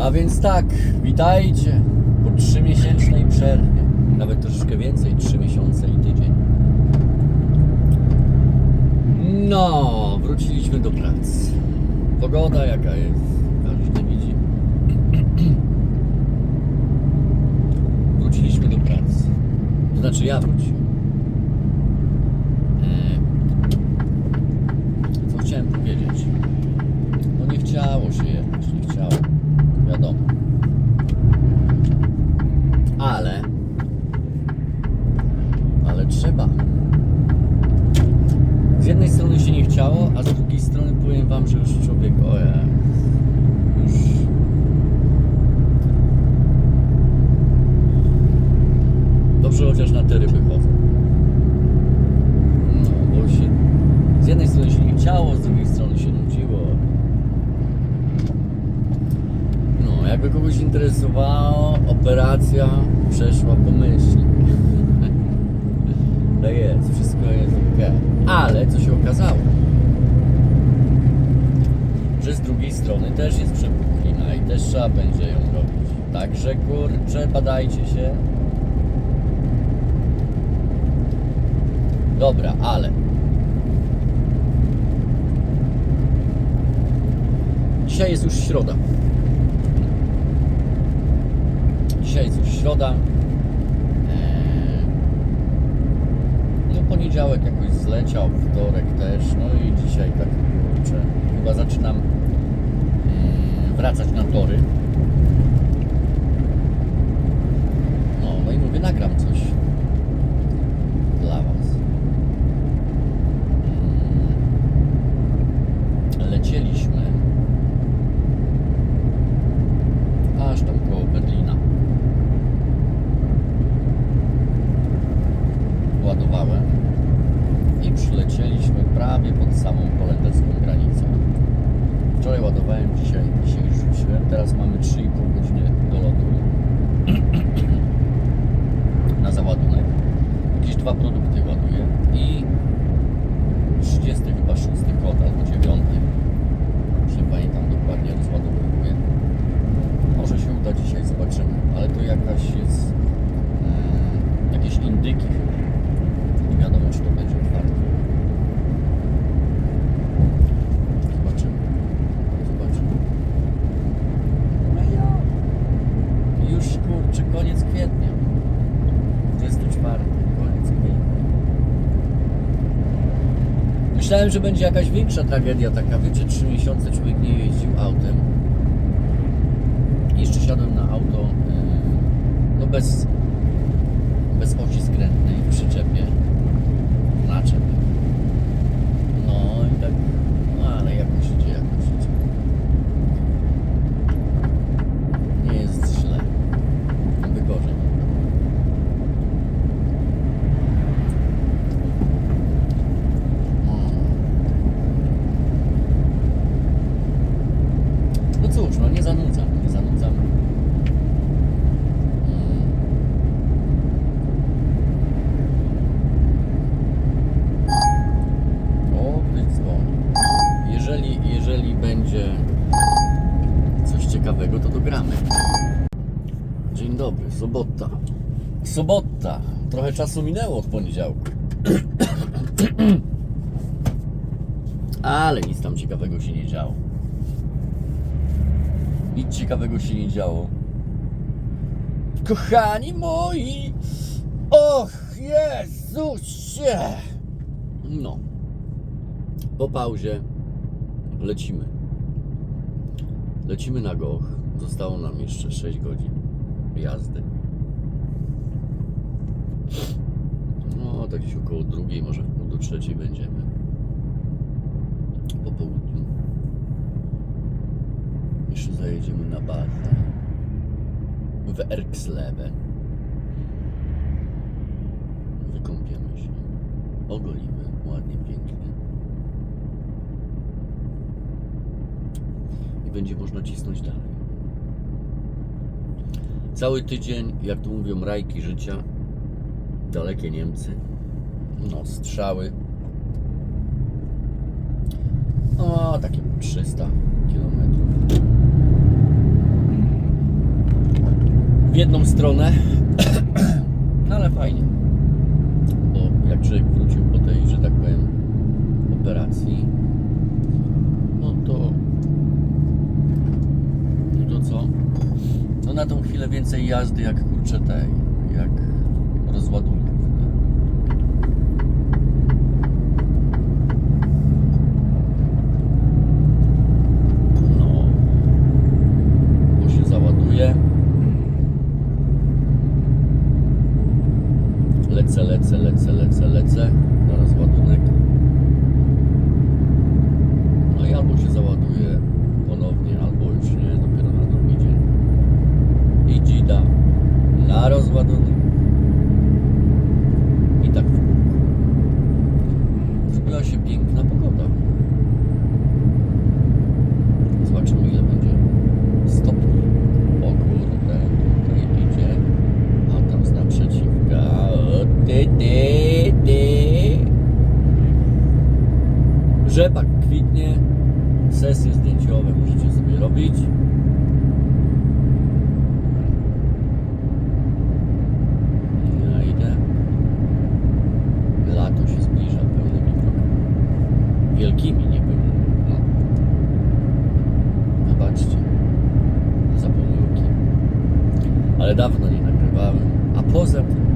A więc tak, witajcie po trzymiesięcznej przerwie. Nawet troszeczkę więcej, trzy miesiące i tydzień. No, wróciliśmy do pracy. Pogoda jaka jest, każdy widzi. Wróciliśmy do pracy. To znaczy ja wróciłem. E, Co chciałem powiedzieć? No nie chciało się jechać, nie chciało. Wiadomo. Ale. Ale trzeba. Z jednej strony się nie chciało, a z drugiej strony powiem wam, że już człowiek, ojej, już dobrze chociaż na te ryby chodzą. No, bo się z jednej strony się nie chciało, z drugiej strony się nudziło. No, jakby kogoś interesowało, operacja przeszła pomyślnie. To jest, wszystko jest ok. Ale co się okazało? Że z drugiej strony też jest przepuklina i też trzeba będzie ją robić. Także kurczę, badajcie się. Dobra, ale dzisiaj jest już środa. Dzisiaj już środa. Eee, No poniedziałek jakoś zleciał, wtorek też, no i dzisiaj tak kurczę, chyba zaczynam eee, wracać na tory. No, no i mówię, nagram coś dwa trudne. Myślałem, że będzie jakaś większa tragedia, taka wiecie, 3 miesiące człowiek nie jeździł autem. Jeszcze siadłem na auto, yy, no bez, bez osi skrętnej w przyczepie naczep. No i tak, no ale jakoś idzie, jakoś idzie. Nie jest źle. By gorzej. No cóż, no nie zanudzam, nie zanudzam. Mm. O, ktoś dzwoni. Jeżeli, jeżeli będzie coś ciekawego, to dogramy. Dzień dobry, sobota. Sobota. Trochę czasu minęło od poniedziałku. Ale nic tam ciekawego się nie działo. Nic ciekawego się nie działo. Kochani moi! Och, Jezusie! No. Po pauzie lecimy. Lecimy na Goch. Zostało nam jeszcze 6 godzin jazdy. No, tak gdzieś około drugiej, może w pół do trzeciej będziemy. Po południu. Jeszcze zajedziemy na bazę. W Erksleben. Wykąpiemy się. Ogolimy ładnie, pięknie. I będzie można cisnąć dalej. Cały tydzień, jak tu mówią, rajki życia. Dalekie Niemcy. No, strzały. O, takie 300 kilometrów. jedną stronę, no ale fajnie. Bo jak człowiek wrócił po tej, że tak powiem, operacji, no to no to co? No więcej jazdy jak kurczę tej, jak rozładunek. nie? No, załaduje. Lecę, lecę, lecę, lecę, lecę na rozładunek. No i albo się załaduje ponownie, albo już nie, dopiero na drugi dzień. I dzida na rozładunek. Ale dawno nie nagrywałem. A poza tym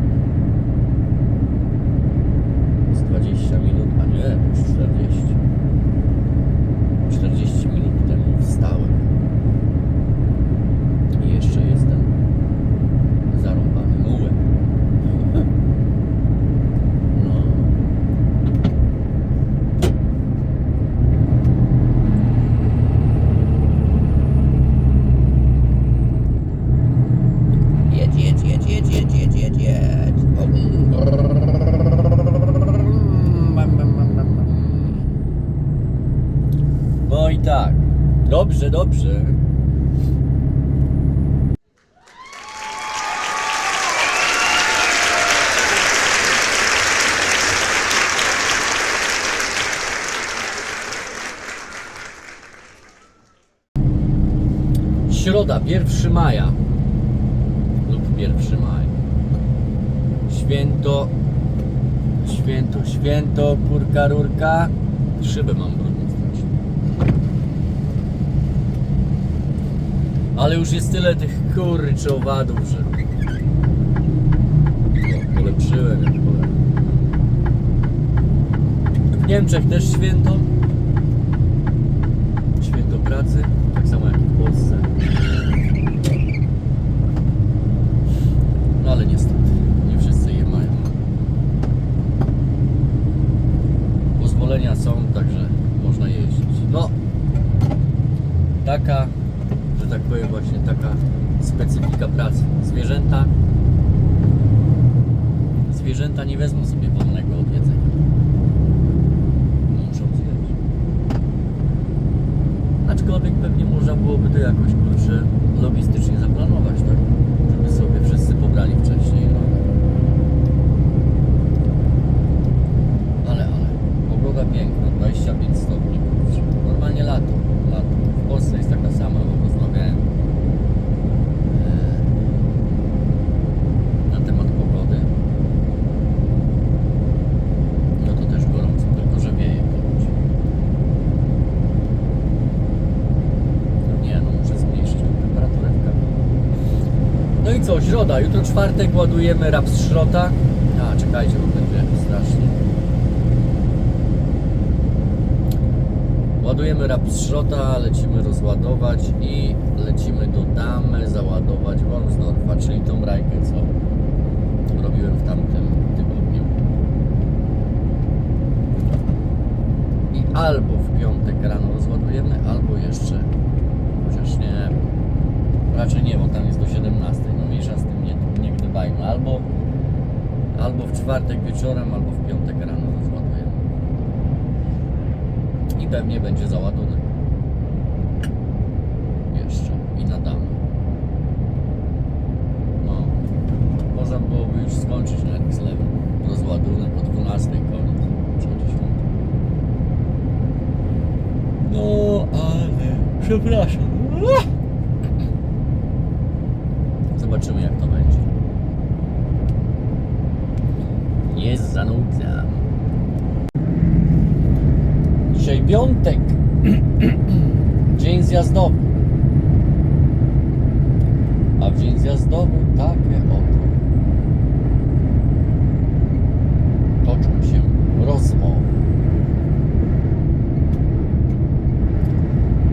Środa, 1 maja lub 1 maj. Święto, święto, święto, kurka, rurka. Szybę mam brudną strasznie. Ale już jest tyle tych kurczy owadów, że... No, polepszyłem jak. W Niemczech też. Święto pracy, tak samo jak i w Polsce. No ale niestety, nie wszyscy je mają. Pozwolenia są, także można jeździć. No, taka, że tak powiem właśnie, taka specyfika pracy. Zwierzęta, zwierzęta nie wezmą sobie wolnego od jedzenia. Muszą zjeść. Aczkolwiek pewnie można byłoby to jakoś kurczę logistycznie zaplanować, tak? Żeby sobie wszyscy pobrali wcześniej. No. Ale, ale, pogoda piękna, 25 stopni, kurczę. Normalnie lato, lato. W Polsce jest taka sama, bo rozmawiałem e, na temat pogody. No to też gorąco, tylko że wieje ponoć. No nie, no muszę zmniejszyć tą temperaturę w kabinie. No i co, środa, jutro czwartek ładujemy raps szrota. A, czekajcie, bo będzie strasznie. Ładujemy raps szrota, lecimy rozładować i lecimy do Damy załadować Wormsdorfa, czyli tą rajkę, co robiłem w tamtym tygodniu. I albo w piątek rano rozładujemy, albo jeszcze, chociaż nie, raczej nie, bo tam jest do 17, no mniejsza z tym, nie, nie albo, albo w czwartek wieczorem, albo w piątek rano rozładujemy. I pewnie będzie załadunek. Jeszcze i na damę. No, można byłoby już skończyć nawet z lewym. Rozładunek o 12 koniec, czy o 10. No, ale przepraszam zobaczymy jak to będzie. Nie zanudzam. Dzisiaj piątek. dzień zjazdowy. A w dzień zjazdowy takie oto toczą się rozmowy.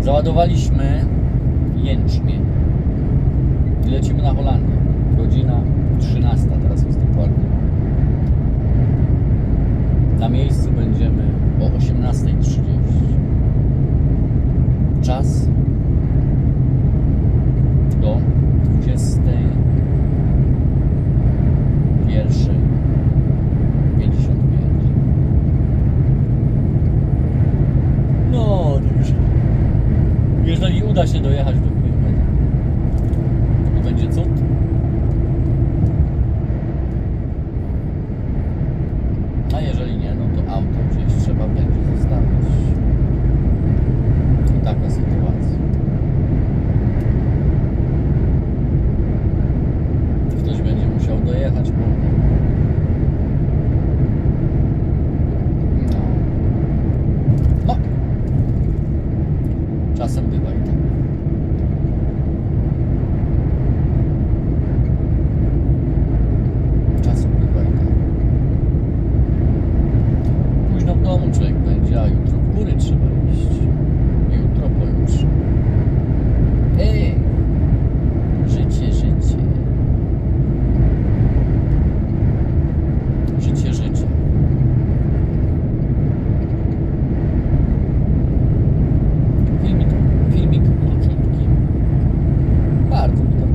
Załadowaliśmy jęczmień. I lecimy na Holandię. Godzina 13 teraz jest dokładnie. Na miejscu będziemy o 18.30. Czas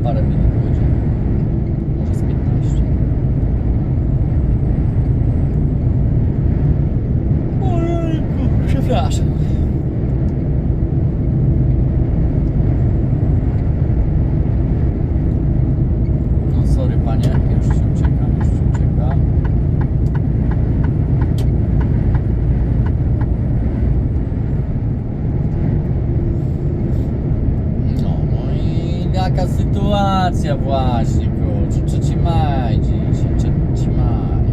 Pardon me. taka sytuacja właśnie, kurczę. Trzeci maj dzisiaj, trzeci maj.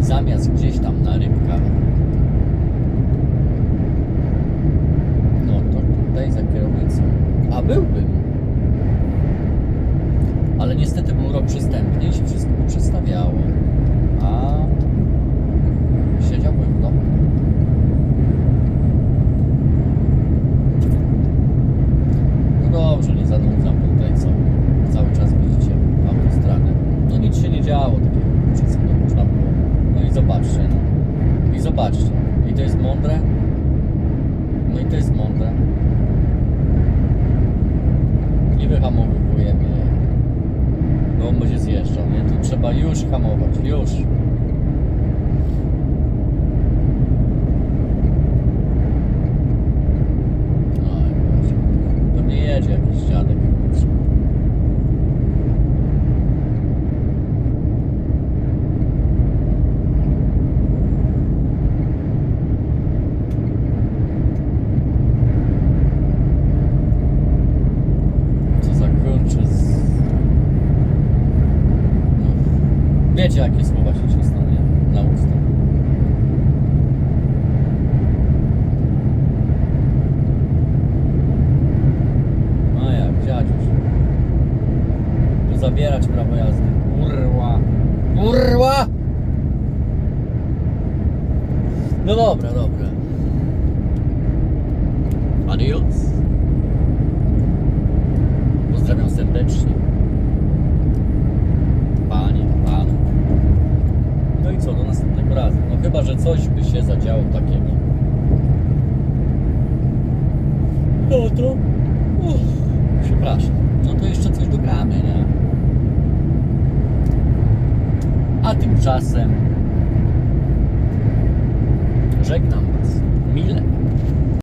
Zamiast gdzieś tam na rybkach. No to tutaj za kierownicą. A byłbym. Ale niestety był rok przystępny i się wszystko poprzestawiało. trzeba już hamować, już. બે છે આ czasem.